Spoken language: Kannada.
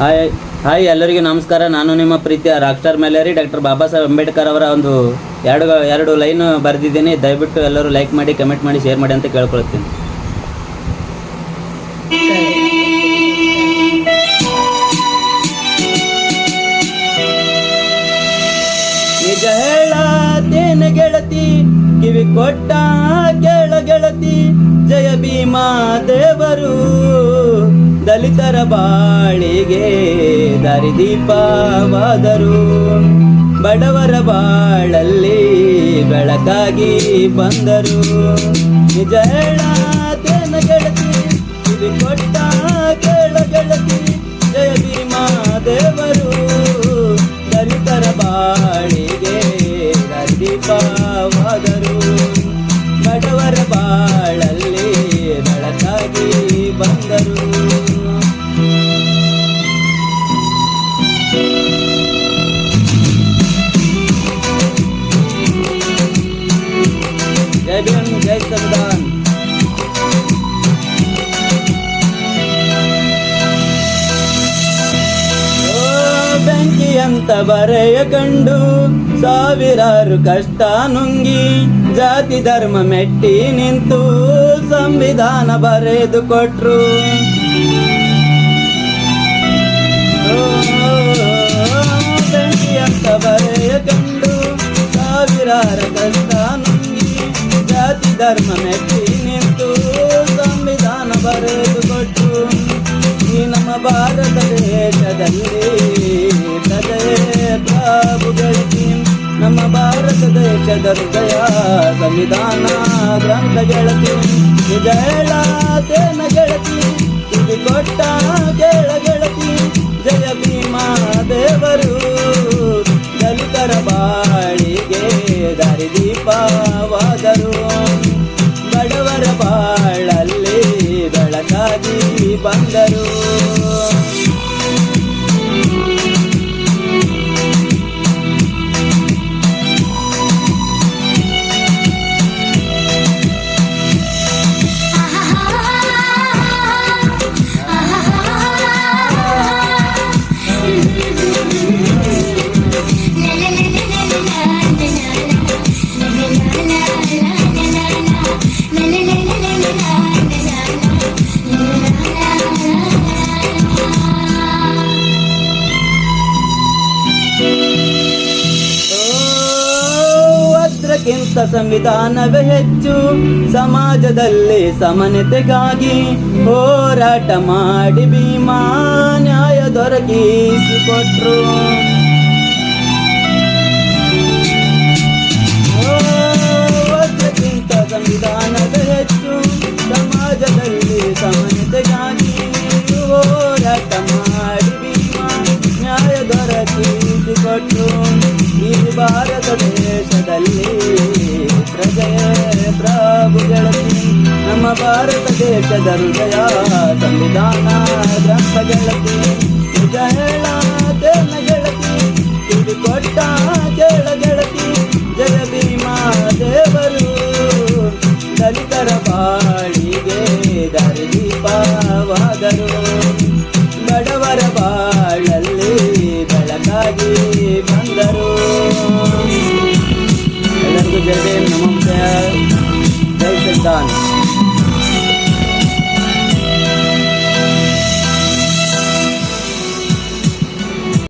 ಹಾಯ್ ಹಾಯ್ ಎಲ್ಲರಿಗೂ ನಮಸ್ಕಾರ. ನಾನು ನಿಮ್ಮ ಪ್ರೀತಿಯ ರಾಕ್ ಸ್ಟಾರ್ ಮೇಲೇರಿ ಡಾಕ್ಟರ್ ಬಾಬಾ ಸಾಹೇಬ್ ಅಂಬೇಡ್ಕರ್ ಅವರ ಒಂದು ಎರಡು ಎರಡು ಲೈನ್ ಬರೆದಿದ್ದೀನಿ. ದಯವಿಟ್ಟು ಎಲ್ಲರೂ ಲೈಕ್ ಮಾಡಿ ಕಮೆಂಟ್ ಮಾಡಿ ಶೇರ್ ಮಾಡಿ ಅಂತ ಕೇಳ್ಕೊಳ್ತೀನಿ. ನಿಜ ಹೇಳತೇನೆ ಗೆಳತಿ, ಕಿವಿ ಕೊಟ್ಟ ಕೇಳ ಗೆಳತಿ, ಜಯ ಭೀಮಾ ದೇವರು. ದಲಿತರ ಬಾಳಿಗೆ ದಾರಿದೀಪವಾದರು ಬಡವರ ಬಾಳಲ್ಲಿ ಬೆಳಕಾಗಿ ಬಂದರು. ನಿಜ ಹೇಳ ಕೊಟ್ಟ ಕೇಳ ಗೆಳತಿ. ಭೀಮ್ ಜೈ ಓ ಬೆಂಕಿ ಅಂತ ಬರೆಯ ಕಂಡು ಸಾವಿರಾರು ಕಷ್ಟ ನುಂಗಿ ಜಾತಿ ಧರ್ಮ ಮೆಟ್ಟಿ ನಿಂತು ಸಂವಿಧಾನ ಬರೆದು ಕೊಟ್ರು. ಓ, ಬೆಂಕಿ ಅಂತ ಬರೆಯ ಕಂಡು ಸಾವಿರಾರು ಧರ್ಮ ಮೆಟ್ಟಿ ನಿಂತು ಸಂವಿಧಾನ ಬರೆದು ಕೊಟ್ಟು, ಈ ನಮ್ಮ ಭಾರತ ದೇಶದಲ್ಲಿ ಪ್ರಜೆ ಪ್ರಭು ಗೆಳತಿ ನಮ್ಮ ಭಾರತ ದೇಶದ ಹೃದಯ ಸಂವಿಧಾನ ಗ್ರಂಥ ಗೆಳತಿ, ನಿಜ ಹೇಳತೇನ ಗೆಳತಿ ಕೊಟ್ಟ ಕೇಳ ಗೆಳತಿ. ವಜ್ರಕ್ಕಿಂತ ಸಂವಿಧಾನವೇ ಹೆಚ್ಚು. ಸಮಾಜದಲ್ಲಿ ಸಮಾನತೆಗಾಗಿ ಹೋರಾಟ ಮಾಡಿ ಭೀಮಾ ನ್ಯಾಯ ದೊರಕಿಸಿಕೊಟ್ರು. ವಜ್ರಕ್ಕಿಂತ ಸಂವಿಧಾನವೇ ಹೆಚ್ಚು. ಸಮಾಜದಲ್ಲಿ ಸಮಾನತೆಗಾಗಿ ಹೋರಾಟ ಮಾಡಿ ಭೀಮಾ ನ್ಯಾಯ ದೊರಕಿಸಿಕೊಟ್ರು. ಈ ಭಾರತ ದೇಶದಲ್ಲಿ ದೇಶದ ಹೃದಯ ಸಂವಿಧಾನ ಗ್ರಂಥ ಗೆಳತಿ ನಿಜ ಹೇಳ ತೇನ ಗೆಳತಿ ಇದು ಕೊಟ್ಟ ಕೇಳ ಗೆಳತಿ ಜಯ ಭೀಮ ದೇವರು ದಲಿತರ ಬಾಳಿಗೆ ದಾರಿ ದೀಪವಾದರು ಬಡವರ ಬಾಳಲ್ಲಿ ಬೆಳಕಾಗಿ ಬಂದರು ಎಲ್ಲರಿಗೂ ಜಯ ಭೀಮ್ ನಮಸ್ಕಾರ ಜೈ ಸಂತಾನ